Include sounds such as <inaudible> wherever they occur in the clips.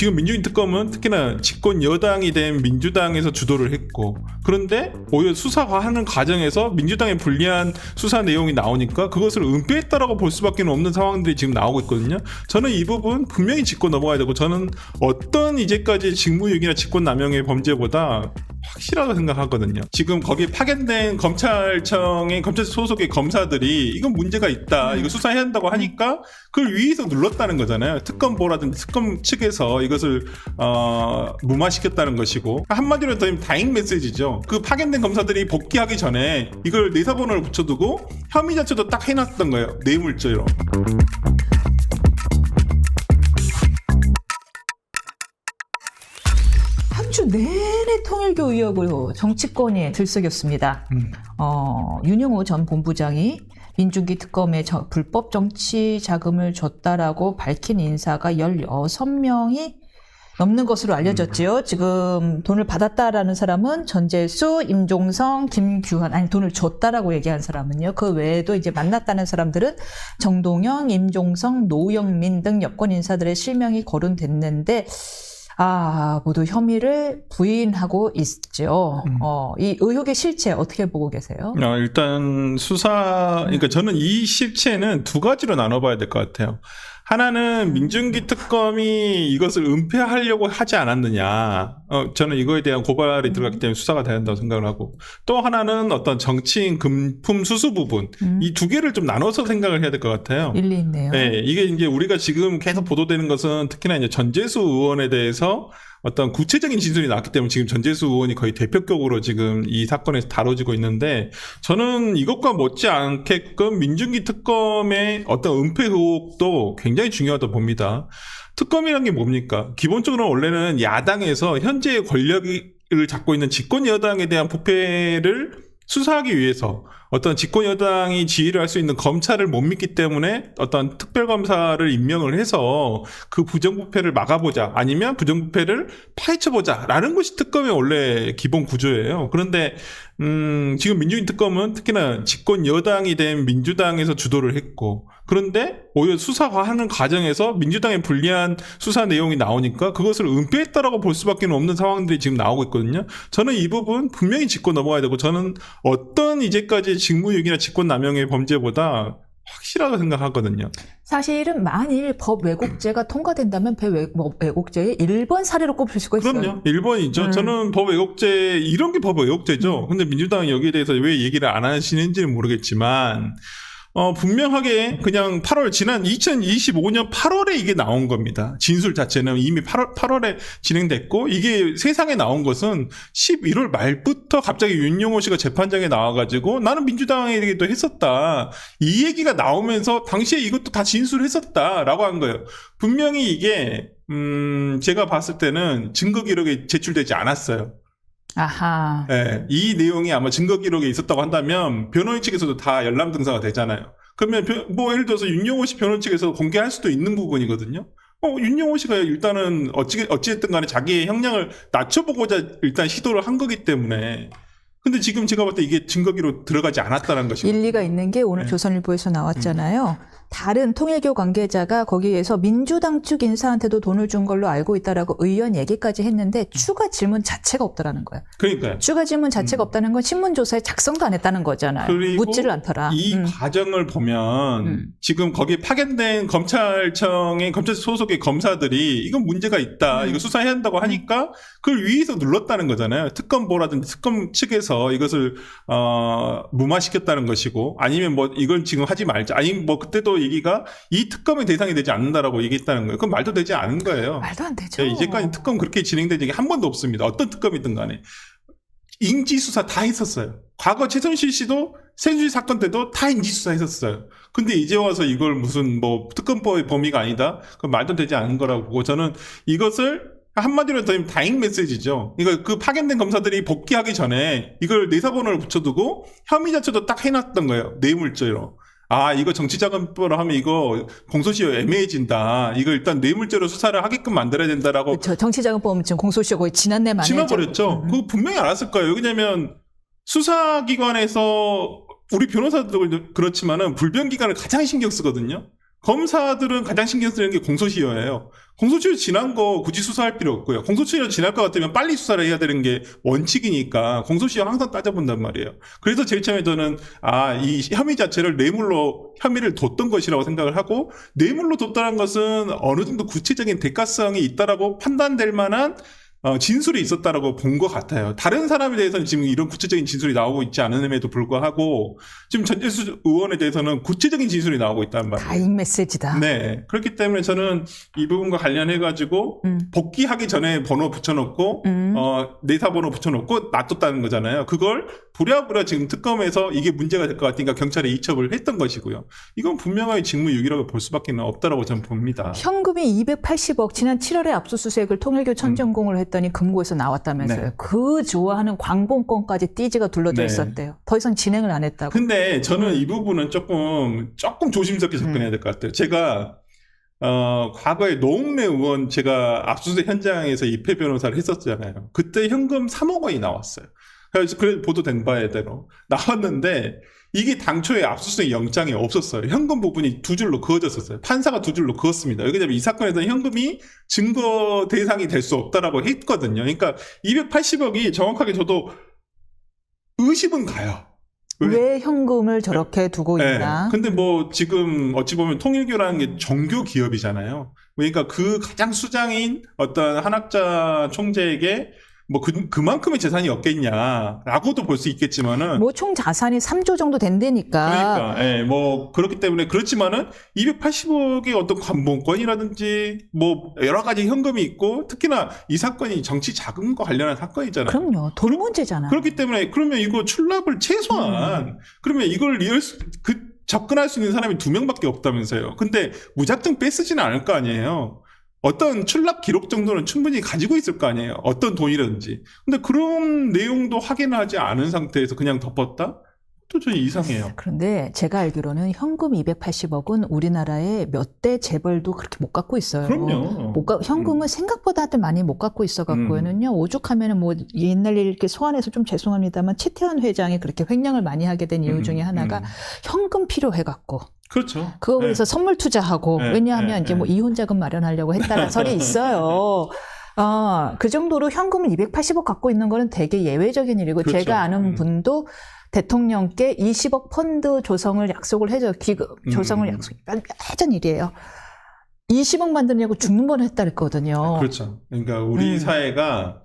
지금 민주인 특검은 특히나 집권 여당이 된 민주당에서 주도를 했고 그런데 오히려 수사하는 과정에서 민주당에 불리한 수사 내용이 나오니까 그것을 은폐했다라고 볼 수밖에 없는 상황들이 지금 나오고 있거든요. 저는 이 부분 분명히 짚고 넘어가야 되고 저는 어떤 이제까지 직무유기나 직권 남용의 범죄보다 확실하다고 생각하거든요. 지금 거기에 파견된 검찰청의 검찰 소속의 검사들이 이건 문제가 있다, 이거 수사해야 한다고 하니까 그걸 위에서 눌렀다는 거잖아요. 특검보라든지 특검 측에서 이것을 어, 무마시켰다는 것이고 한마디로 더 다행 메시지죠. 그 파견된 검사들이 복귀하기 전에 이걸 내사번호를 붙여두고 혐의 자체도 딱 해놨던 거예요. 뇌물죄로. 주 내내 통일교 의혹으로 정치권에 들썩였습니다. 음. 어, 윤영호 전 본부장이 민중기 특검에 저- 불법 정치 자금을 줬다라고 밝힌 인사가 16명이 넘는 것으로 알려졌지요. 지금 돈을 받았다라는 사람은 전재수, 임종성, 김규환, 아니 돈을 줬다라고 얘기한 사람은요. 그 외에도 이제 만났다는 사람들은 정동영, 임종성, 노영민 등 여권 인사들의 실명이 거론됐는데 아, 모두 혐의를 부인하고 있죠. 음. 어, 이 의혹의 실체 어떻게 보고 계세요? 어, 일단 수사, 그러니까 저는 이 실체는 두 가지로 나눠봐야 될 것 같아요. 하나는 민중기 특검이 이것을 은폐하려고 하지 않았느냐. 어, 저는 이거에 대한 고발이 들어갔기 때문에 수사가 돼야 한다고 생각을 하고. 또 하나는 어떤 정치인 금품 수수 부분. 음, 이두 개를 좀 나눠서 생각을 해야 될 것 같아요. 일리 있네요. 네, 이게 이제 우리가 지금 계속 보도되는 것은 특히나 이제 전재수 의원에 대해서 어떤 구체적인 진술이 나왔기 때문에 지금 전재수 의원이 거의 대표격으로 지금 이 사건에서 다뤄지고 있는데 저는 이것과 못지않게끔 민중기 특검의 어떤 은폐 의혹도 굉장히 중요하다고 봅니다. 특검이란 게 뭡니까? 기본적으로 원래는 야당에서 현재 권력을 잡고 있는 집권 여당에 대한 부패를 수사하기 위해서 어떤 집권 여당이 지휘를 할 수 있는 검찰을 못 믿기 때문에 어떤 특별검사를 임명을 해서 그 부정부패를 막아보자 아니면 부정부패를 파헤쳐보자라는 것이 특검의 원래 기본 구조예요. 그런데 음, 지금 민주인 특검은 특히나 집권 여당이 된 민주당에서 주도를 했고 그런데 오히려 수사하는 과정에서 민주당에 불리한 수사 내용이 나오니까 그것을 은폐했다라고 볼 수밖에 없는 상황들이 지금 나오고 있거든요. 저는 이 부분 분명히 짚고 넘어가야 되고 저는 어떤 이제까지 직무유기나 직권남용의 범죄보다 확실하다고 생각하거든요. 사실은 만일 법 왜곡죄가 통과된다면 배 왜- 뭐 왜곡죄의 1번 사례로 꼽힐 수가 있어요. 그럼요. 1번이죠. 음. 저는 법 왜곡죄, 이런 게 법 왜곡죄죠. 근데 민주당은 여기에 대해서 왜 얘기를 안 하시는지는 모르겠지만, 어, 분명하게 그냥 8월, 지난 2025년 8월에 이게 나온 겁니다. 진술 자체는 이미 8월, 8월에 진행됐고, 이게 세상에 나온 것은 11월 말부터 갑자기 윤용호 씨가 재판장에 나와가지고, 나는 민주당에게도 했었다. 이 얘기가 나오면서, 당시에 이것도 다 진술했었다라고 한 거예요. 분명히 이게, 음, 제가 봤을 때는 증거 기록에 제출되지 않았어요. 아하. 예, 이 내용이 아마 증거 기록에 있었다고 한다면 변호인 측에서도 다 열람 등사가 되잖아요. 그러면 변- 뭐 예를 들어서 윤용호 씨 변호인 측에서 공개할 수도 있는 부분이거든요. 어, 윤용호 씨가 일단은 어찌 어찌됐든 간에 자기의 형량을 낮춰보고자 일단 시도를 한 거기 때문에. 근데 지금 제가 봤을 때 이게 증거 기록 들어가지 않았다는 것이고. 일리가 있는 게 오늘 네. 조선일보에서 나왔잖아요. 다른 통일교 관계자가 거기에서 민주당 측 인사한테도 돈을 준 걸로 알고 있다라고 의원 얘기까지 했는데 추가 질문 자체가 없다라는 거예요. 그러니까요. 추가 질문 자체가 없다는 건 신문 조사에 작성도 안 했다는 거잖아요. 묻지를 않더라. 이 음. 과정을 보면 음. 지금 거기에 파견된 검찰청의 검찰 소속의 검사들이 이건 문제가 있다, 음. 이거 수사해야 한다고 하니까 그걸 위에서 눌렀다는 거잖아요. 특검보라든지 특검 측에서 이것을 어, 무마시켰다는 것이고 아니면 뭐 이건 지금 하지 말자, 아니면 뭐 그때도 얘기가 이 특검의 대상이 되지 않는다라고 얘기했다는 거예요. 그건 말도 되지 않은 거예요. 말도 안 되죠. 네, 이제까지 특검 그렇게 진행된 적이 한 번도 없습니다. 어떤 특검이든 간에. 인지수사 다 했었어요. 과거 최순실 씨도 최순실 사건 때도 다 인지수사 했었어요. 근데 이제 와서 이걸 무슨 뭐 특검법의 범위가 아니다? 그건 말도 되지 않은 거라고 보고 저는 이것을 한마디로 더 다행 메시지죠. 그러니까 그 파견된 검사들이 복귀하기 전에 이걸 내사번호를 붙여두고 혐의 자체도 딱 해놨던 거예요. 뇌물죄로. 아, 이거 정치자금법으로 하면 이거 공소시효 애매해진다. 이거 일단 뇌물죄로 수사를 하게끔 만들어야 된다라고 그렇죠. 정치자금법은 지금 공소시효 거의 지난해 만에 지나버렸죠. 음. 그거 분명히 알았을 거예요. 왜냐면 수사기관에서 우리 변호사들도 그렇지만은 불변기관을 가장 신경 쓰거든요. 검사들은 가장 신경 쓰는 게 공소시효예요. 공소시효 지난 거 굳이 수사할 필요 없고요. 공소시효 지날 것 같으면 빨리 수사를 해야 되는 게 원칙이니까 공소시효 항상 따져본단 말이에요. 그래서 제일 처음에 저는 아, 이 혐의 자체를 뇌물로 혐의를 뒀던 것이라고 생각을 하고 뇌물로 뒀다는 것은 어느 정도 구체적인 대가성이 있다라고 판단될 만한 어, 진술이 있었다라고 본 것 같아요. 다른 사람에 대해서는 지금 이런 구체적인 진술이 나오고 있지 않음에도 불구하고 지금 전재수 의원에 대해서는 구체적인 진술이 나오고 있다는 말이에요. 다잉 메시지다. 네. 그렇기 때문에 저는 이 부분과 관련해가지고 음. 복귀하기 전에 번호 붙여놓고 음. 어, 내사 번호 붙여놓고 놔뒀다는 거잖아요. 그걸 부랴부랴 지금 특검에서 이게 문제가 될 것 같으니까 경찰에 이첩을 했던 것이고요. 이건 분명하게 직무유기라고 볼 수밖에 없다라고 저는 봅니다. 현금이 280억 지난 7월에 압수수색을 통일교 천전공을 했 더니 금고에서 나왔다면서요. 음. 네. 그 좋아하는 광봉권까지 띠지가 둘러져 네. 있었대요. 더 이상 진행을 안 했다고. 근데 저는 이 부분은 조금 조금 조심스럽게 접근해야 될 것 같아요. 제가 어 과거에 노웅래 의원 제가 압수수색 현장에서 입회 변호사를 했었잖아요. 그때 현금 3억 원이 나왔어요. 그래서 그래 보도된 바에 대로 나왔는데 이게 당초에 압수수색 영장이 없었어요. 현금 부분이 두 줄로 그어졌었어요. 판사가 두 줄로 그었습니다. 왜냐면 이 사건에서는 현금이 증거 대상이 될 수 없다라고 했거든요. 그러니까 280억이 정확하게 저도 의심은 가요. 왜? 왜 현금을 저렇게 두고 네. 있나? 근데 뭐 지금 어찌 보면 통일교라는 게 정교 기업이잖아요. 그러니까 그 가장 수장인 어떤 한학자 총재에게 뭐 그, 그만큼의 재산이 없겠냐라고도 볼 수 있겠지만은 뭐 총 자산이 3조 정도 된다니까. 그러니까 예, 뭐 그렇기 때문에 그렇지만은 280억의 어떤 관본권이라든지 뭐 여러 가지 현금이 있고 특히나 이 사건이 정치 자금과 관련한 사건이잖아요. 그럼요. 돈 문제잖아. 그렇기 때문에 그러면 이거 출납을 최소한 그러면 이걸 수, 그 접근할 수 있는 사람이 두 명밖에 없다면서요. 근데 무작정 뺏으지는 않을 거 아니에요. 어떤 출납 기록 정도는 충분히 가지고 있을 거 아니에요. 어떤 돈이든지. 근데 그런 내용도 확인하지 않은 상태에서 그냥 덮었다? 또 좀 이상해요. 그런데 제가 알기로는 현금 280억은 우리나라의 몇대 재벌도 그렇게 못 갖고 있어요. 그럼요. 못 가, 현금은 생각보다 들 많이 못 갖고 있어 갖고는요. 오죽하면은 뭐 옛날 일 이렇게 소환해서 좀 죄송합니다만 최태원 회장이 그렇게 횡령을 많이 하게 된 이유 음, 중에 하나가 음. 현금 필요해 갖고 그렇죠. 그거 네. 그래서 선물 투자하고 네, 왜냐하면 네, 이제 뭐 네. 이혼 자금 마련하려고 했다는 <laughs> 설이 있어요. 아, 그 정도로 현금을 280억 갖고 있는 거는 되게 예외적인 일이고 그렇죠. 제가 아는 음. 분도 대통령께 20억 펀드 조성을 약속을 해줘 기금 음. 조성을 약속 예전 일이에요. 20억 만드냐고 죽는 번 했다 그랬거든요. 그렇죠. 그러니까 우리 음. 사회가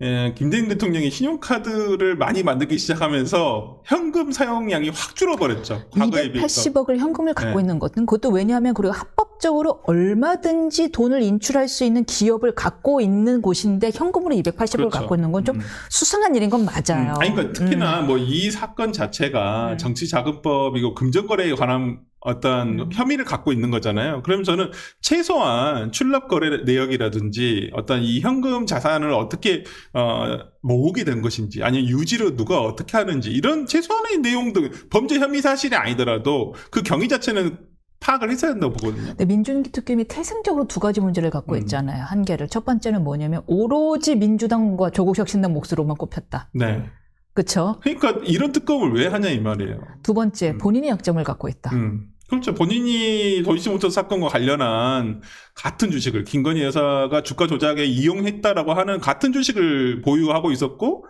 예, 김대중 대통령이 신용카드를 많이 만들기 시작하면서 현금 사용량이 확 줄어버렸죠. 과거에 비해서. 280억을 현금을 갖고 네. 있는 것은 그것도 왜냐하면 그리고 합법적으로 얼마든지 돈을 인출할 수 있는 기업을 갖고 있는 곳인데 현금으로 280억을 그렇죠. 갖고 있는 건좀 음. 수상한 일인 건 맞아요. 음, 아니, 그러니까 특히나 뭐이 사건 자체가 음. 정치자금법이고 금전거래에 관한 어떤 음. 혐의를 갖고 있는 거잖아요. 그럼 저는 최소한 출납 거래 내역이라든지 어떤 이 현금 자산을 어떻게 어, 모으게 된 것인지 아니면 유지를 누가 어떻게 하는지 이런 최소한의 내용들 범죄 혐의 사실이 아니더라도 그 경위 자체는 파악을 했어야 된다고 보거든요. 근데 민주주의 특검이 태생적으로 두 가지 문제를 갖고 음. 있잖아요. 한 개를 첫 번째는 뭐냐면 오로지 민주당과 조국혁신당 몫으로만 꼽혔다. 네. 그렇죠? 그러니까 이런 특검을 왜 하냐 이 말이에요. 두 번째 음. 본인의 약점을 갖고 있다. 음. 그렇죠. 본인이 도이치 모터 사건과 관련한 같은 주식을 김건희 여사가 주가 조작에 이용했다라고 하는 같은 주식을 보유하고 있었고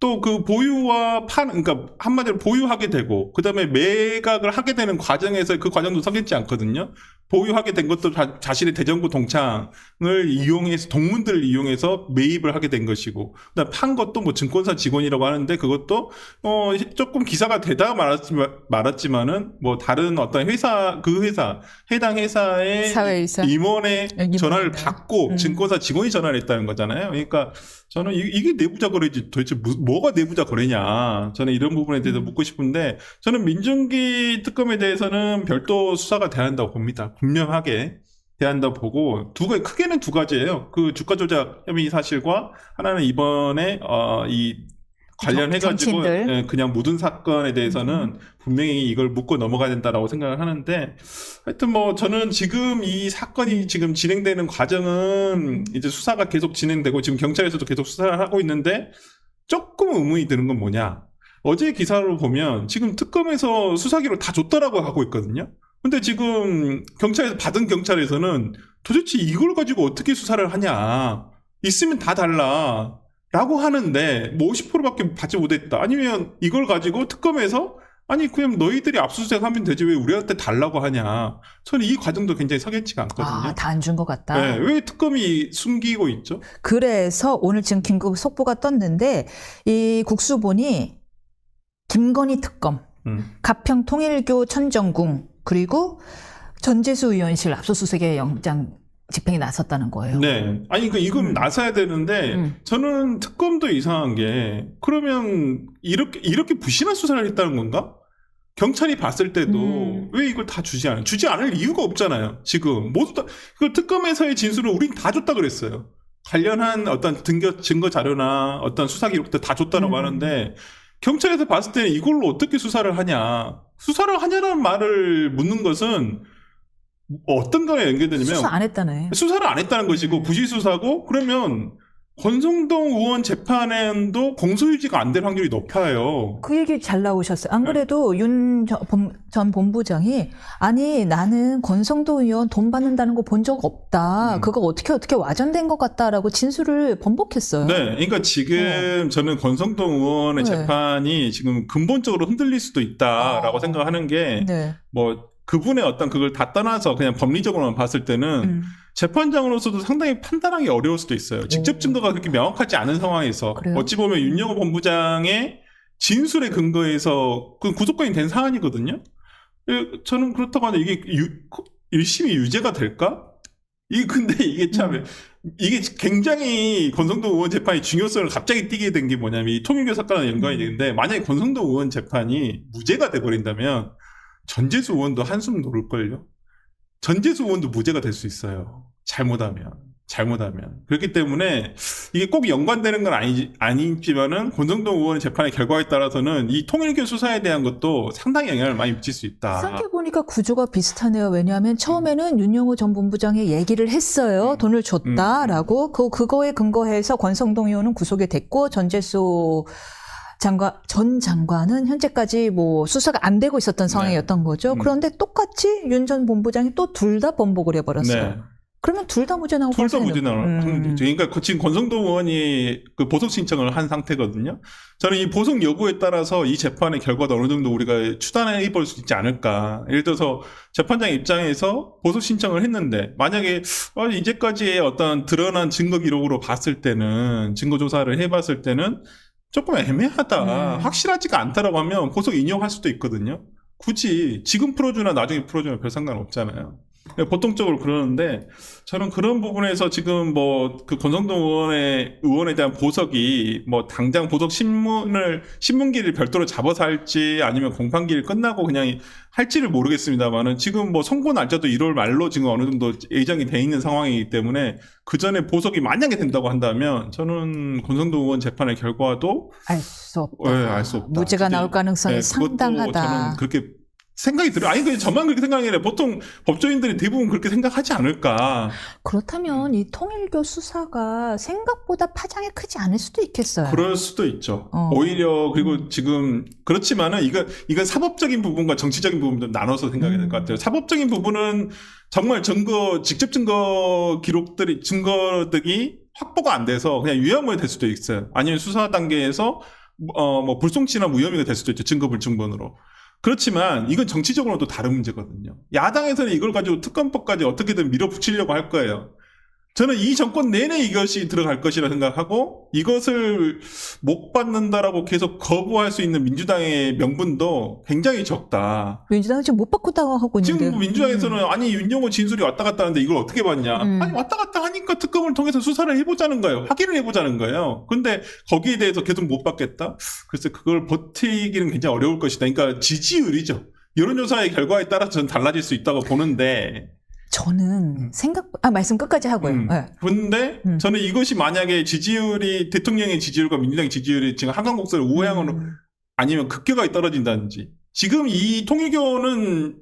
또 그 보유와 판 그러니까 한마디로 보유하게 되고 그 다음에 매각을 하게 되는 과정에서 그 과정도 성립지 않거든요. 보유하게 된 것도 자, 신의 대정부 동창을 이용해서 동문들을 이용해서 매입을 하게 된 것이고 그다음 판 것도 뭐 증권사 직원이라고 하는데 그것도 어 조금 기사가 되다 말았지만 말았지만은 뭐 다른 어떤 회사 그 회사 해당 회사의 사회이사. 임원의 임원. 전화를 받고 음. 증권사 직원이 전화를 했다는 거잖아요. 그러니까 저는 이, 게 내부자 거래지 도대체 무- 뭐가 내부자 거래냐. 저는 이런 부분에 대해서 음. 묻고 싶은데 저는 민중기 특검에 대해서는 별도 수사가 돼야 한다고 봅니다. 분명하게 돼야 한다고 보고 두 가지 크게는 두 가지예요. 그 주가 조작 혐의 사실과 하나는 이번에 어, 이 관련해가지고 정치인들. 예, 그냥 묻은 사건에 대해서는 분명히 이걸 묻고 넘어가야 된다라고 생각을 하는데 하여튼 뭐 저는 지금 이 사건이 지금 진행되는 과정은 이제 수사가 계속 진행되고 지금 경찰에서도 계속 수사를 하고 있는데 조금 의문이 드는 건 뭐냐 어제 기사로 보면 지금 특검에서 수사기로 다 줬다라고 하고 있거든요 근데 지금 경찰에서 받은 경찰에서는 도대체 이걸 가지고 어떻게 수사를 하냐. 있으면 다 달라. 라고 하는데 뭐 50%밖에 받지 못했다. 아니면 이걸 가지고 특검에서 아니 그냥 너희들이 압수수색 하면 되지 왜 우리한테 달라고 하냐. 저는 이 과정도 굉장히 석연치가 않거든요. 아, 다 안 준 것 같다. 네, 왜 특검이 숨기고 있죠? 그래서 오늘 지금 긴급 속보가 떴는데 이 국수본이 김건희 특검, 음. 가평 통일교 천정궁 그리고 전재수 의원실 압수수색에 영장 집행에 나섰다는 거예요. 네. 아니, 그, 이건 음. 나서야 되는데, 음. 저는 특검도 이상한 게, 그러면, 이렇게, 이렇게 부실한 수사를 했다는 건가? 경찰이 봤을 때도, 음. 왜 이걸 다 주지 않아요? 주지 않을 이유가 없잖아요, 지금. 모두 다, 그 특검에서의 진술을 우린 다 줬다 그랬어요. 관련한 어떤 등겨, 증거 자료나 어떤 수사 기록들 다 줬다라고 음. 하는데, 경찰에서 봤을 때는 이걸로 어떻게 수사를 하냐? 수사를 하냐는 말을 묻는 것은, 어떤 거에 연결되냐면, 수사 안 했다네. 수사를 안 했다는 것이고 부실 수사고 그러면 권성동 의원 재판도 공소유지가 안 될 확률이 높아요. 그 얘기 잘 나오셨어요. 네. 안 그래도 윤 전 본부장이 아니 나는 권성도 의원 돈 받는다는 거 본 적 없다. 음. 그거 어떻게 어떻게 와전된 것 같다라고 진술을 번복했어요. 네, 그러니까 지금 저는 권성동 의원의 네. 재판이 지금 근본적으로 흔들릴 수도 있다라고 아. 생각하는 게 네. 뭐 그분의 어떤 그걸 다 떠나서 그냥 법리적으로만 봤을 때는 음. 재판장으로서도 상당히 판단하기 어려울 수도 있어요. 직접 오. 증거가 그렇게 명확하지 않은 상황에서 그래요? 어찌 보면 윤영호 본부장의 진술에 근거해서 그 구속권이 된 사안이거든요. 예, 저는 그렇다고 하는데 이게 유, 1심이 유죄가 될까? 이 근데 이게 참 음. 이게 굉장히 권성동 의원 재판이 중요성을 갑자기 띠게 된 게 뭐냐면 이 통일교 사건과 연관이 음. 되는데 만약에 권성동 의원 재판이 무죄가 돼 버린다면 전재수 의원도 한숨 놓을걸요? 전재수 의원도 무죄가 될 수 있어요. 잘못하면. 잘못하면. 그렇기 때문에 이게 꼭 연관되는 건 아니, 아니지만은 권성동 의원의 재판의 결과에 따라서는 이 통일교 수사에 대한 것도 상당히 영향을 많이 미칠 수 있다. 생각해보니까 구조가 비슷하네요. 왜냐하면 처음에는 윤영호 전 본부장이 얘기를 했어요. 음. 돈을 줬다라고. 그, 그거에 근거해서 권성동 의원은 구속이 됐고, 전재수 장관, 전 장관은 현재까지 뭐 수사가 안 되고 있었던 상황이었던 거죠. 음. 그런데 똑같이 윤 전 본부장이 또 둘 다 번복을 해버렸어요. 네. 그러면 둘 다 무죄 나오고 둘다 하시는- 무죄 나올 음. 그러니까 그 지금 권성동 의원이 그 보석 신청을 한 상태거든요. 저는 이 보석 여부에 따라서 이 재판의 결과도 어느 정도 우리가 추단해 볼 수 있지 않을까. 예를 들어서 재판장 입장에서 보석 신청을 했는데 만약에 어, 이제까지의 어떤 드러난 증거 기록으로 봤을 때는 증거 조사를 해봤을 때는 조금 애매하다, 음. 확실하지가 않다라고 하면 보석 인용할 수도 있거든요. 굳이 지금 풀어주나 나중에 풀어주나 별 상관 없잖아요. 보통적으로 그러는데 저는 그런 부분에서 지금 뭐 그 권성동 의원의 의원에 대한 보석이 뭐 당장 보석 신문을 신문기를 별도로 잡아서 할지 아니면 공판기를 끝나고 그냥 할지를 모르겠습니다만은 지금 뭐 선고 날짜도 1월 말로 지금 어느 정도 예정이 돼 있는 상황이기 때문에 그 전에 보석이 만약에 된다고 한다면 저는 권성동 의원 재판의 결과도 알 수 없다. 예, 알수 없다. 무죄가 나올 가능성이 네, 그것도 상당하다. 저는 그렇게 생각이 들어요. 아니, 그냥 저만 그렇게 생각이 아니라 보통 법조인들이 대부분 그렇게 생각하지 않을까. 그렇다면 이 통일교 수사가 생각보다 파장이 크지 않을 수도 있겠어요. 그럴 수도 있죠. 어. 오히려 그리고 지금 그렇지만은 이건 이건 사법적인 부분과 정치적인 부분도 나눠서 생각해야 될것 음. 같아요. 사법적인 부분은 정말 증거 직접 증거 기록들이 증거들이 확보가 안 돼서 그냥 유혐의 될 수도 있어요. 아니면 수사 단계에서 어 뭐 불송치나 무혐의가 될 수도 있죠. 증거 불충분으로. 그렇지만 이건 정치적으로도 다른 문제거든요. 야당에서는 이걸 가지고 특검법까지 어떻게든 밀어붙이려고 할 거예요. 저는 이 정권 내내 이것이 들어갈 것이라 생각하고 이것을 못 받는다라고 계속 거부할 수 있는 민주당의 명분도 굉장히 적다. 민주당은 지금 못 바꾸다고 하고 있는데. 지금 민주당에서는 아니 윤영호 진술이 왔다 갔다 하는데 이걸 어떻게 봤냐? 음. 아니 왔다 갔다 하니까 특검을 통해서 수사를 해보자는 거예요. 확인을 해보자는 거예요. 근데 거기에 대해서 계속 못 받겠다? 글쎄 그걸 버티기는 굉장히 어려울 것이다. 그러니까 지지율이죠. 여론조사의 결과에 따라서 저는 달라질 수 있다고 보는데 저는 음. 생각 아 말씀 끝까지 하고요. 음. 네. 근데 음. 저는 이것이 만약에 지지율이 대통령의 지지율과 민주당의 지지율이 지금 한강곡선을 우회항으로 음. 아니면 급격하게 떨어진다든지 지금 이 통일교는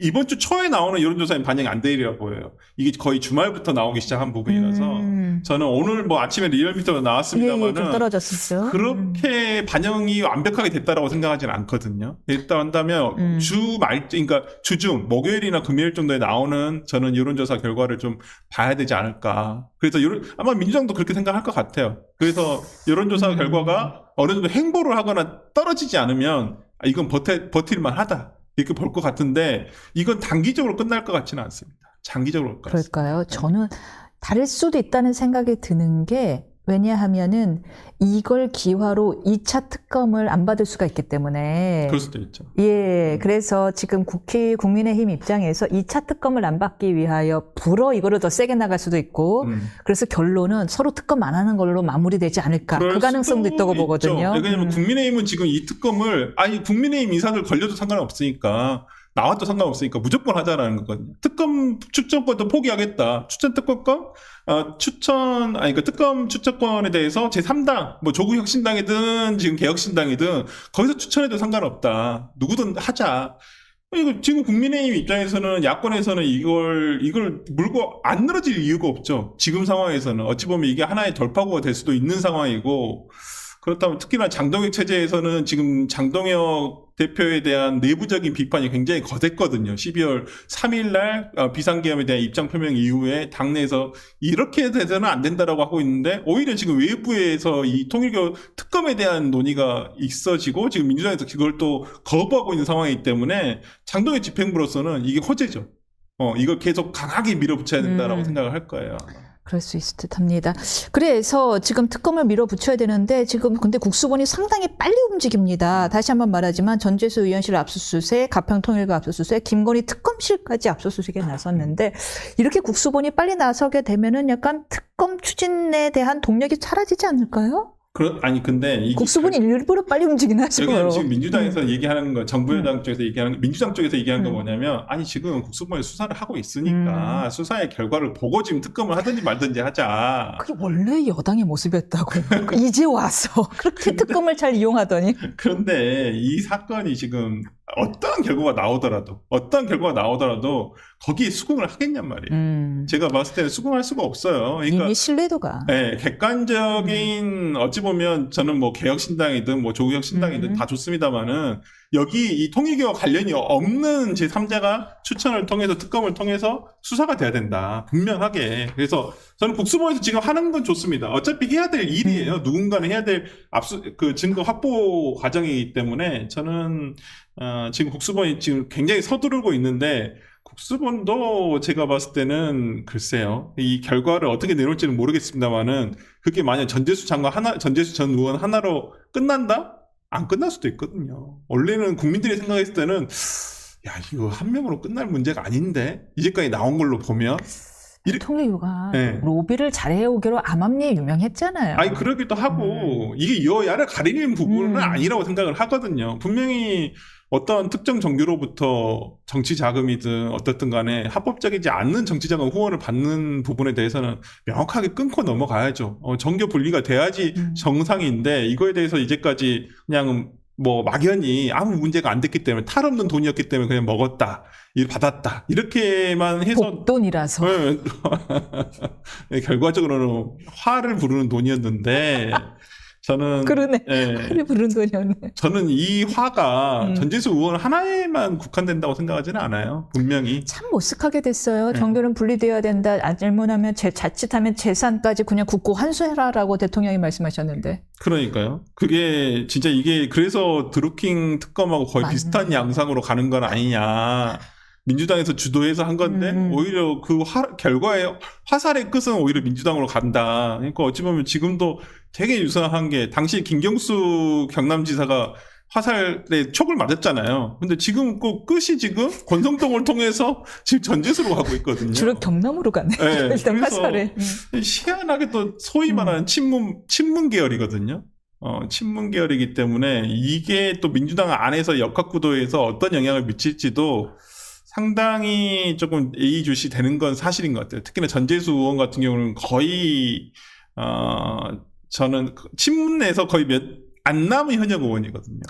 이번 주 초에 나오는 여론조사엔 반영이 안 되리라 보여요. 이게 거의 주말부터 나오기 시작한 부분이라서 음. 저는 오늘 뭐 아침에 리얼미터가 예, 예, 좀 나왔습니다만은 떨어졌었죠. 음. 그렇게 반영이 완벽하게 됐다라고 생각하지는 않거든요. 됐다 한다면 음. 주말 그러니까 주중 목요일이나 금요일 정도에 나오는 저는 여론조사 결과를 좀 봐야 되지 않을까. 그래서 여론 아마 민주당도 그렇게 생각할 것 같아요. 그래서 여론조사 음. 결과가 어느 정도 행보를 하거나 떨어지지 않으면 아, 이건 버텨 버틸만 하다. 이렇게 볼 것 같은데 이건 단기적으로 끝날 것 같지는 않습니다. 장기적으로. 그럴까요? 저는 다를 수도 있다는 생각이 드는 게 왜냐하면은 이걸 기화로 2차 특검을 안 받을 수가 있기 때문에 그럴 수도 있죠. 예, 그래서 지금 국회 국민의힘 입장에서 2차 특검을 안 받기 위하여 불어 이거를 더 세게 나갈 수도 있고 음. 그래서 결론은 서로 특검 안 하는 걸로 마무리되지 않을까 그 가능성도 있다고 있죠. 보거든요. 왜냐하면 음. 국민의힘은 지금 이 특검을 아니 국민의힘 인사들 걸려도 상관없으니까 나와도 상관없으니까 무조건 하자라는 거거든요. 특검 추천권도 포기하겠다. 추천 특검권, 어, 추천 아니 그 특검 추천권에 대해서 제 3당 뭐 조국 혁신당이든 지금 개혁신당이든 거기서 추천해도 상관없다. 누구든 하자. 이거 지금 국민의힘 입장에서는 야권에서는 이걸 이걸 물고 안 늘어질 이유가 없죠. 지금 상황에서는 어찌 보면 이게 하나의 돌파구가 될 수도 있는 상황이고 그렇다면 특히나 장동혁 체제에서는 지금 장동혁 대표에 대한 내부적인 비판이 굉장히 거셌거든요. 12월 3일 날 어, 비상계엄에 대한 입장 표명 이후에 당내에서 이렇게 돼서는 안 된다라고 하고 있는데 오히려 지금 외부에서 이 통일교 특검에 대한 논의가 있어지고 지금 민주당에서 그걸 또 거부하고 있는 상황이기 때문에 장동혁 집행부로서는 이게 호재죠. 어, 이걸 계속 강하게 밀어붙여야 된다라고 음. 생각을 할 거예요. 그럴 수 있을 듯 합니다. 그래서 지금 특검을 밀어붙여야 되는데 지금 근데 국수본이 상당히 빨리 움직입니다. 다시 한번 말하지만 전재수 의원실 압수수색, 가평통일부 압수수색, 김건희 특검실까지 압수수색에 나섰는데 이렇게 국수본이 빨리 나서게 되면은 약간 특검 추진에 대한 동력이 사라지지 않을까요? 그런 아니 근데 이게 국수본이 일부러 빨리 움직이나 싶어요. 지금 민주당에서 얘기하는 거, 정부 여당 쪽에서 얘기하는 거, 민주당 쪽에서 얘기하는 거 음. 뭐냐면, 아니, 지금 국수본에 수사를 하고 있으니까, 수사의 결과를 보고 지금 특검을 하든지 말든지 하자. 그게 원래 여당의 모습이었다고. <laughs> 이제 와서 그렇게 특검을 잘 이용하더니. 그런데 이 사건이 지금 어떤 결과가 나오더라도, 어떤 결과가 나오더라도, 거기에 수긍을 하겠냔 말이에요. 음, 제가 봤을 때는 수긍할 수가 없어요. 그러니까, 이미 신뢰도가. 네, 객관적인 어찌 보면 저는 뭐 개혁 신당이든 뭐 조국혁 신당이든 음. 다 좋습니다만은 여기 이 통일교와 관련이 없는 제 3자가 추천을 통해서 특검을 통해서 수사가 돼야 된다 분명하게. 그래서 저는 국수본에서 지금 하는 건 좋습니다. 어차피 해야 될 일이에요. 음. 누군가는 해야 될 압수 그 증거 확보 과정이기 때문에 저는 어, 지금 국수본이 지금 굉장히 서두르고 있는데 국수본도 제가 봤을 때는 글쎄요 이 결과를 어떻게 내놓을지는 모르겠습니다만은 그게 만약 전재수 장관 하나 전재수 전 의원 하나로 끝난다 안 끝날 수도 있거든요 원래는 국민들이 생각했을 때는 야 이거 한 명으로 끝날 문제가 아닌데 이제까지 나온 걸로 보면 통일부가 네. 로비를 잘해오기로 암암리에 유명했잖아요. 아니 그러기도 하고 이게 여야를 가리는 부분은 음. 아니라고 생각을 하거든요. 분명히 어떤 특정 정규로부터 정치 자금이든 어떻든 간에 합법적이지 않는 정치 자금 후원을 받는 부분에 대해서는 명확하게 끊고 넘어가야죠. 어, 정교 분리가 돼야지 음. 정상인데 이거에 대해서 이제까지 그냥 뭐 막연히 아무 문제가 안 됐기 때문에 탈 없는 돈이었기 때문에 그냥 먹었다, 일 받았다 이렇게만 해서 복돈이라서. 네. <laughs> 네, 결과적으로는 화를 부르는 돈이었는데 <laughs> 저는 그러네. 예, 그래 부른 돈이었네. 저는 이 화가 음. 전재수 의원 하나에만 국한된다고 생각하지는 않아요. 분명히 참 모색하게 됐어요. 네. 정교는 분리되어야 된다. 아, 잘못하면 제, 자칫하면 재산까지 그냥 국고 환수해라라고 대통령이 말씀하셨는데. 그러니까요. 그게 진짜 이게 그래서 드루킹 특검하고 거의 맞네. 비슷한 양상으로 가는 건 아니냐. 민주당에서 주도해서 한 건데 음. 오히려 그 화- 결과의 화살의 끝은 오히려 민주당으로 간다. 그러니까 어찌 보면 지금도 되게 유사한 게 당시 김경수 경남지사가 화살에 촉을 맞았잖아요. 근데 지금 그 끝이 지금 권성동을 통해서 <laughs> 지금 전재수로 가고 있거든요. 주로 경남으로 가네. 네, <laughs> 일단 화살에. 음. 희한하게 또 소위 말하는 친문 친문 계열이거든요. 어, 친문 계열이기 때문에 이게 또 민주당 안에서 역학 구도에서 어떤 영향을 미칠지도 상당히 조금 예의주시 되는 건 사실인 것 같아요. 특히나 전재수 의원 같은 경우는 거의 어 저는 그 친문 내에서 거의 몇 안 남은 현역 의원이거든요.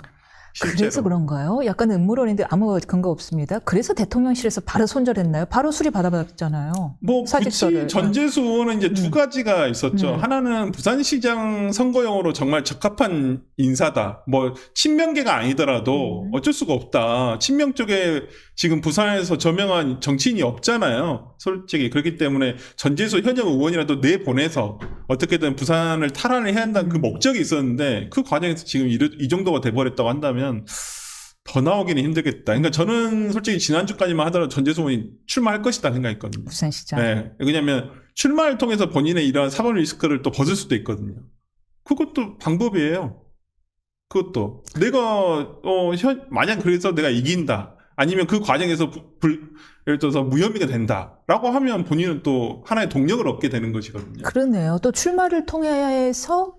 실제로. 그래서 그런가요? 약간 음모론인데 아무 근거 없습니다. 그래서 대통령실에서 바로 손절했나요? 바로 수리 받아봤잖아요. 뭐 사직서를. 전재수 의원은 이제 두 음. 가지가 있었죠. 음. 하나는 부산시장 선거용으로 정말 적합한 인사다. 뭐 친명계가 아니더라도 음. 어쩔 수가 없다. 친명 쪽에 지금 부산에서 저명한 정치인이 없잖아요. 솔직히 그렇기 때문에 전재수 현역 의원이라도 내 보내서 어떻게든 부산을 탈환을 해야 한다는 그 음. 목적이 있었는데 그 과정에서 지금 이, 이 정도가 돼버렸다고 한다면 더 나오기는 힘들겠다. 그러니까 저는 솔직히 지난주까지만 하더라도 전재수 의원이 출마할 것이다 생각했거든요. 부산시장. 네. 왜냐하면 출마를 통해서 본인의 이러한 사법 리스크를 또 벗을 수도 있거든요. 그것도 방법이에요. 그것도 내가 어 현, 만약 그래서 내가 이긴다. 아니면 그 과정에서 부- 불, 예를 들어서 무혐의가 된다라고 하면 본인은 또 하나의 동력을 얻게 되는 것이거든요. 그러네요. 또 출마를 통해서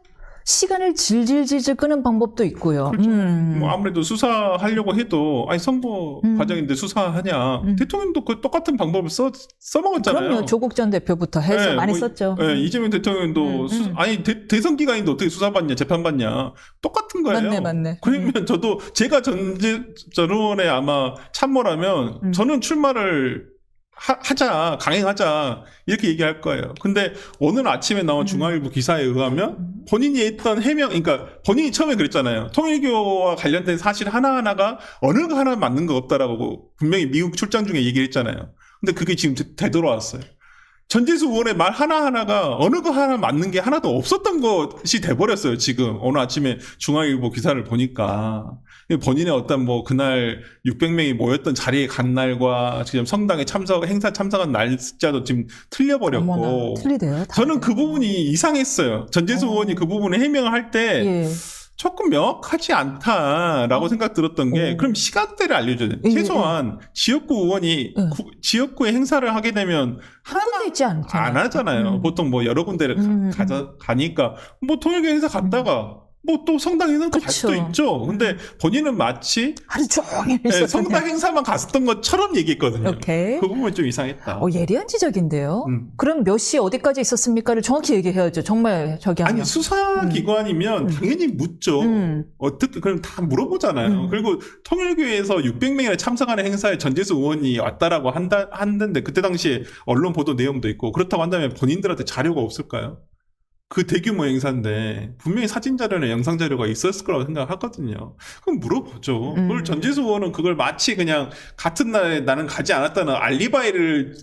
시간을 질질질질 끄는 방법도 있고요. 그렇죠. 음. 뭐 아무래도 수사하려고 해도 아니 선거 음. 과정인데 수사하냐 음. 대통령도 그 똑같은 방법을 써 써먹었잖아요. 그럼요. 조국 전 대표부터 해서 네, 많이 뭐, 썼죠. 예, 이재명 대통령도 음, 수- 음. 아니 대, 선 기간인데 어떻게 수사받냐 재판받냐 똑같은 거예요. 맞네, 맞네. 그러면 저도 제가 전제 전원에 아마 참모라면 음. 저는 출마를 하, 자 강행하자 이렇게 얘기할 거예요. 근데 오늘 아침에 나온 음. 중앙일보 기사에 의하면 음. 본인이 했던 해명, 그러니까 본인이 처음에 그랬잖아요. 통일교와 관련된 사실 하나 하나가 어느 거 하나 맞는 거 없다라고 분명히 미국 출장 중에 얘기를 했잖아요. 근데 그게 지금 되- 되돌아왔어요. 전재수 의원의 말 하나하나가 어느 거 하나 맞는 게 하나도 없었던 것이 돼버렸어요, 지금. 오늘 아침에 중앙일보 기사를 보니까. 본인의 어떤 뭐 그날 600명이 모였던 자리에 간 날과 지금 성당에 참석, 행사 참석한 날짜도 지금 틀려버렸고. 어머나, 틀리대요. 다. 저는 그 부분이 이상했어요. 전재수 어. 의원이 그 부분을 해명을 할 때 예. 조금 명확하지 않다라고 생각 들었던 게 어. 그럼 시간대를 알려줘야 돼. 예, 최소한 지역구 의원이 예. 구- 지역구에 행사를 하게 되면 한 군데 있지 않잖아요. 안 하잖아요. 음. 보통 뭐 여러 군데를 가- 음, 음. 가자, 가니까 뭐 통일교 행사 갔다가 뭐 또 성당 행사도 갈. 수도 있죠. 근데 본인은 마치 하루 종일 예. 성당 행사만 갔었던 것처럼 얘기했거든요. 오케이. 그 부분이 좀 이상했다. 어, 예리한 지적인데요. 음. 그럼 몇 시 어디까지 있었습니까를 정확히 얘기해야죠. 정말 저기 하면. 아니 수사기관이면 음. 당연히 묻죠. 음. 어떻게 그럼 다 물어보잖아요. 음. 그리고 통일교에서 600명이나 참석하는 행사에 전재수 의원이 왔다라고 한다 한는데 그때 당시에 언론 보도 내용도 있고 그렇다고 한다면 본인들한테 자료가 없을까요? 그 대규모 행사인데 분명히 사진 자료나 영상 자료가 있었을 거라고 생각하거든요. 그럼 물어보죠. 음. 그걸 전재수 의원은 그걸 마치 그냥 같은 날에 나는 가지 않았다는 알리바이를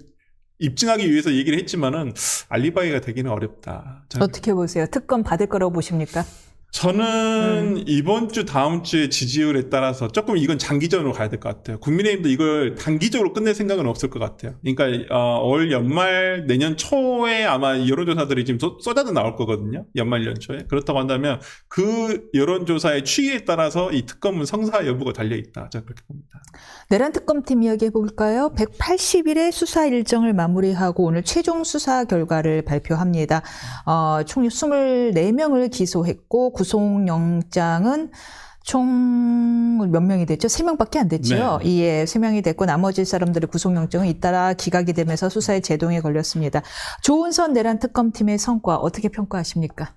입증하기 위해서 얘기를 했지만은 알리바이가 되기는 어렵다. 저는 어떻게 보세요? 특검 받을 거라고 보십니까? 저는 음. 이번 주 다음 주에 지지율에 따라서 조금 이건 장기전으로 가야 될 것 같아요. 국민의힘도 이걸 단기적으로 끝낼 생각은 없을 것 같아요. 그러니까 어, 올 연말 내년 초에 아마 여론조사들이 지금 쏟- 쏟아져 나올 거거든요. 연말 연초에 그렇다고 한다면 그 여론조사의 추이에 따라서 이 특검은 성사 여부가 달려 있다. 저는 그렇게 봅니다. 내란 특검팀 이야기해 볼까요? 180일의 수사 일정을 마무리하고 오늘 최종 수사 결과를 발표합니다. 어, 총 24명을 기소했고 구속영장은 총 몇 명이 됐죠? 3명밖에 안 됐죠? 네. 예, 3명이 됐고 나머지 사람들의 구속영장은 잇따라 기각이 되면서 수사에 제동에 걸렸습니다. 조은선 내란 특검팀의 성과 어떻게 평가하십니까?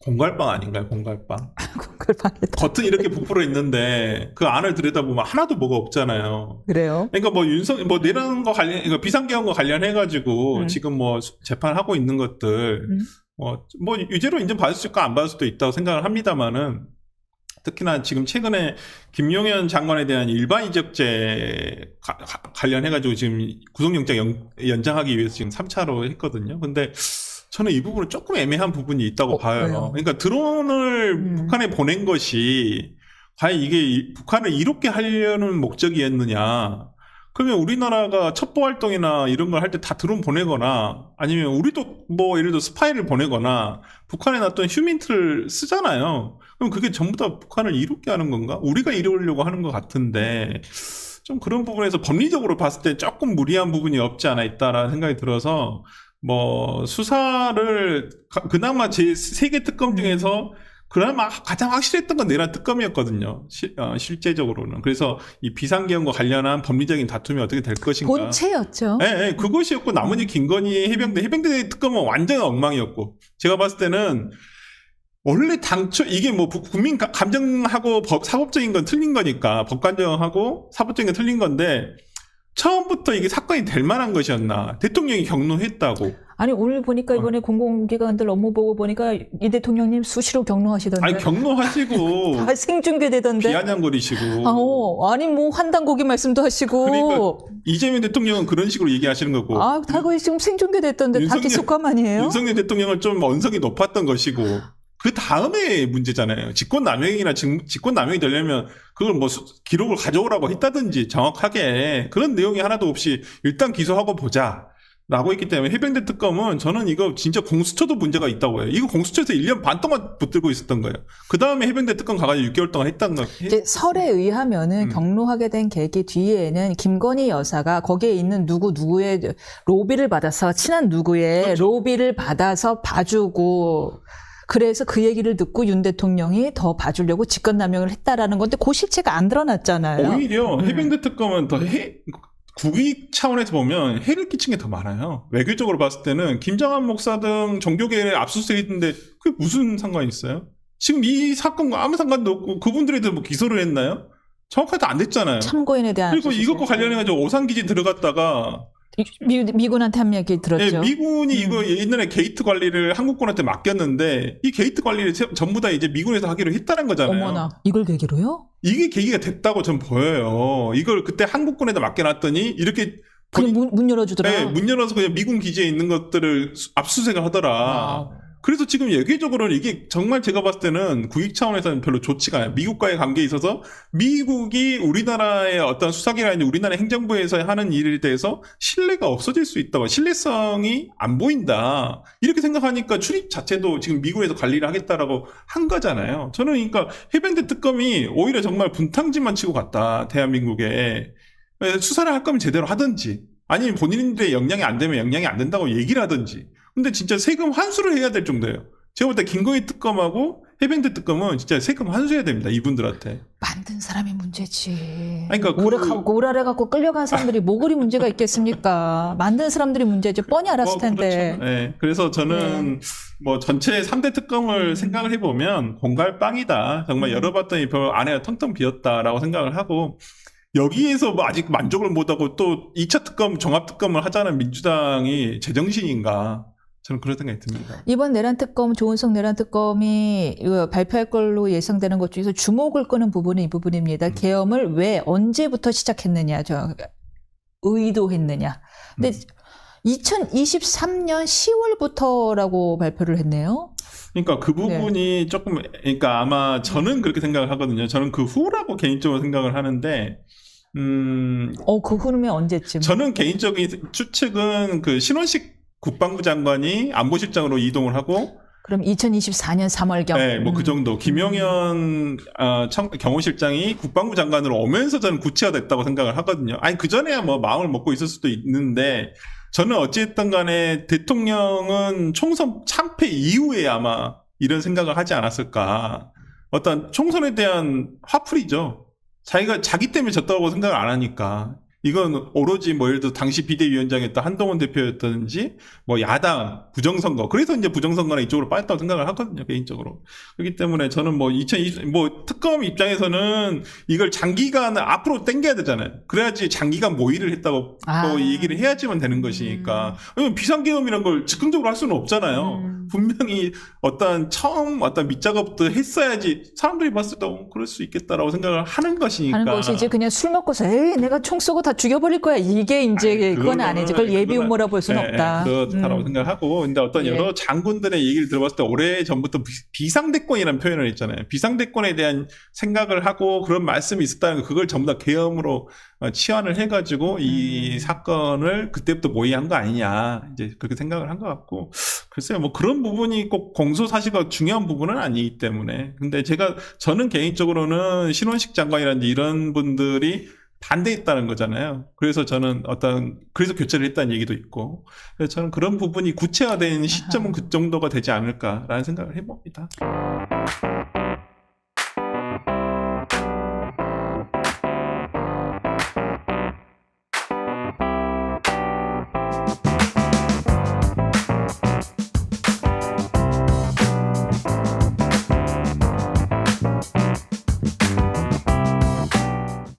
공갈빵 아닌가요? 공갈빵. <laughs> 방에다. 겉은 이렇게 부풀어 있는데 그 안을 들여다보면 하나도 뭐가 없잖아요. 그래요? 그러니까 뭐 윤석 뭐 내란 거 관련 그러니까 비상계엄과 관련해 가지고 음. 지금 뭐 재판하고 있는 것들 음. 뭐, 뭐 유죄로 인정 받을 수 있고 안 받을 수도 있다고 생각을 합니다만은 특히나 지금 최근에 김용현 장관에 대한 일반 이적죄 가- 가- 관련해 가지고 지금 구속영장 연, 연장하기 위해서 지금 3차로 했거든요. 근데 저는 이 부분은 조금 애매한 부분이 있다고 어, 봐요. 왜요? 그러니까 드론을 음. 북한에 보낸 것이 과연 이게 이- 북한을 이롭게 하려는 목적이었느냐. 그러면 우리나라가 첩보 활동이나 이런 걸 할 때 다 드론 보내거나 아니면 우리도 뭐 예를 들어 스파이를 보내거나 북한에 놨던 휴민트를 쓰잖아요. 그럼 그게 전부 다 북한을 이롭게 하는 건가? 우리가 이루려고 하는 것 같은데 좀 그런 부분에서 법리적으로 봤을 때 조금 무리한 부분이 없지 않아 있다라는 생각이 들어서 뭐 수사를 가- 그나마 제 세계 특검 중에서 그나마 가장 확실했던 건 내란 특검이었거든요. 시- 어, 실제적으로는. 그래서 이 비상계엄과 관련한 법리적인 다툼이 어떻게 될 것인가. 본체였죠. 예, 예, 그것이었고 나머지 김건희 해병대 해병대 특검은 완전 엉망이었고 제가 봤을 때는 원래 당초 이게 뭐 부- 국민 가- 감정하고 법 사법적인 건 틀린 거니까 법관정하고 사법적인 건 틀린 건데 처음부터 이게 사건이 될 만한 것이었나 대통령이 경로했다고 아니 오늘 보니까 이번에 공공기관들 업무 보고 보니까 이 대통령님 수시로 경로하시던데. 아니 경로하시고 <laughs> 다 생중계되던데. 비아냥거리시고 아오, 아니 뭐 한단 고기 말씀도 하시고. 그러니까 이재명 대통령은 그런 식으로 얘기하시는 거고 아, 다 거의 지금 생중계됐던데 다 윤석열- 기속감 아니에요? 윤석열 대통령은 좀 언성이 높았던 것이고 그 다음에 문제잖아요. 직권 남용이나 직- 직권남용이 되려면 그걸 뭐 수- 기록을 가져오라고 했다든지 정확하게 그런 내용이 하나도 없이 일단 기소하고 보자. 라고 했기 때문에 해병대 특검은 저는 이거 진짜 공수처도 문제가 있다고 해요. 이거 공수처에서 1년 반 동안 붙들고 있었던 거예요. 그 다음에 해병대 특검 가가지고 6개월 동안 했던 거. 이제 설에 의하면은 음. 경로하게 된 계기 뒤에는 김건희 여사가 거기에 있는 누구 누구의 로비를 받아서 친한 누구의 그렇죠. 로비를 받아서 봐주고 그래서 그 얘기를 듣고 윤 대통령이 더 봐주려고 직권남용을 했다라는 건데 그 실체가 안 드러났잖아요. 오히려 음. 해병대 특검은 더 해, 국익 차원에서 보면 해를 끼친 게 더 많아요. 외교적으로 봤을 때는 김정한 목사 등 종교계를 압수수색했는데 그게 무슨 상관이 있어요? 지금 이 사건과 아무 상관도 없고 그분들에 대해 뭐 기소를 했나요? 정확하게 안 됐잖아요. 참고인에 대한 그리고. 이것과 관련해가지고 오산기지 들어갔다가 미, 미군한테 한 얘기 들었죠. 예, 미군이 음. 이거 옛날에 게이트 관리를 한국군한테 맡겼는데 이 게이트 관리를 세- 전부 다 이제 미군에서 하기로 했다는 거잖아요. 어머나 이걸 계기로요? 이게 계기가 됐다고 전 보여요. 이걸 그때 한국군에다 맡겨놨더니 이렇게 그냥 문, 문 열어주더라. 네, 문 열어서 그냥 미군 기지에 있는 것들을 수- 압수수색을 하더라. 아. 그래서 지금 예계적으로는 이게 정말 제가 봤을 때는 국익 차원에서는 별로 좋지가 않아요. 미국과의 관계에 있어서 미국이 우리나라의 어떤 수사기관이 우리나라 행정부에서 하는 일에 대해서 신뢰가 없어질 수 있다고 신뢰성이 안 보인다. 이렇게 생각하니까 출입 자체도 지금 미국에서 관리를 하겠다라고 한 거잖아요. 저는 그러니까 해병대 특검이 오히려 정말 분탕질만 치고 갔다. 대한민국에 수사를 할 거면 제대로 하든지 아니면 본인들의 역량이 안 되면 역량이 안 된다고 얘기를 하든지 근데 진짜 세금 환수를 해야 될 정도예요. 제가 볼 때 김건희 특검하고 해병대 특검은 진짜 세금 환수해야 됩니다. 이분들한테. 만든 사람이 문제지. 아니, 그러니까 그- 오래 갖고 오라래 갖고 끌려간 사람들이 뭐 그리 문제가 있겠습니까? 만든 사람들이 문제지 뻔히 알았을 어, 텐데. 그렇죠. 네, 그래서 저는 뭐 전체 3대 특검을 생각을 해보면 공갈빵이다. 정말 음. 열어봤더니 별 안에가 텅텅 비었다라고 생각을 하고 여기에서 뭐 아직 만족을 못하고 또 2차 특검, 종합 특검을 하자는 민주당이 제정신인가. 저는 그런 생각이 듭니다. 이번 내란 특검 조은석 내란 특검이 발표할 걸로 예상되는 것 중에서 주목을 끄는 부분은 이 부분입니다. 음. 계엄을 왜 언제부터 시작했느냐, 저 의도했느냐. 근데 음. 2023년 10월부터라고 발표를 했네요. 그러니까 그 부분이 조금 그러니까 아마 저는 그렇게 생각을 하거든요. 저는 그 후라고 개인적으로 생각을 하는데 음 어, 그 흐름이 언제쯤? 저는 개인적인 추측은 그 신원식 국방부 장관이 안보실장으로 이동을 하고 그럼 2024년 3월경. 네, 뭐그 음. 정도 김용현 어, 청- 경호실장이 국방부 장관으로 오면서 저는 구체화됐다고 생각을 하거든요. 아니 그 전에야 뭐 마음을 먹고 있을 수도 있는데 저는 어찌됐든 간에 대통령은 총선 참패 이후에 아마 이런 생각을 하지 않았을까. 어떤 총선에 대한 화풀이죠. 자기가 자기 때문에 졌다고 생각을 안 하니까. 이건 오로지 뭐 예를 들어 당시 비대위원장이었던 한동훈 대표였든지 뭐 야당 부정선거 그래서 이제 부정선거나 이쪽으로 빠졌다고 생각을 하거든요 개인적으로 그렇기 때문에 저는 뭐 2020, 뭐 특검 입장에서는 이걸 장기간 앞으로 당겨야 되잖아요. 그래야지 장기간 모의를 했다고 아. 또 얘기를 해야지만 되는 것이니까. 왜냐면 비상계엄이란 걸 즉흥적으로 할 수는 없잖아요. 음. 분명히 어떤 처음 어떤 밑작업부터 했어야지 사람들이 봤을 때 어, 그럴 수 있겠다라고 생각을 하는 것이니까. 하는 것이 이제 그냥 술 먹고서 에이 내가 총 쏘고 다 죽여버릴 거야 이게 이제 그건 그거는- 아니지 그걸 예비 음모라 볼 수는 예, 없다. 예, 그렇다라고 음. 생각하고 근데 어떤 예. 여러 장군들의 얘기를 들어봤을 때 오래 전부터 비- 비상대권이라는 표현을 했잖아요. 비상대권에 대한 생각을 하고 그런 말씀이 있었다는 거 그걸 전부 다 계엄으로 어, 치환을 해가지고 이 음. 사건을 그때부터 모의한 거 아니냐 이제 그렇게 생각을 한 것 같고 글쎄요 뭐 그런 부분이 꼭 공소 사실과 중요한 부분은 아니기 때문에 근데 제가 저는 개인적으로는 신원식 장관이라든지 이런 분들이 반대했다는 거잖아요. 그래서 저는 어떤 그래서 교체를 했다는 얘기도 있고 그래서 저는 그런 부분이 구체화된 시점은 그 정도가 되지 않을까라는 생각을 해봅니다.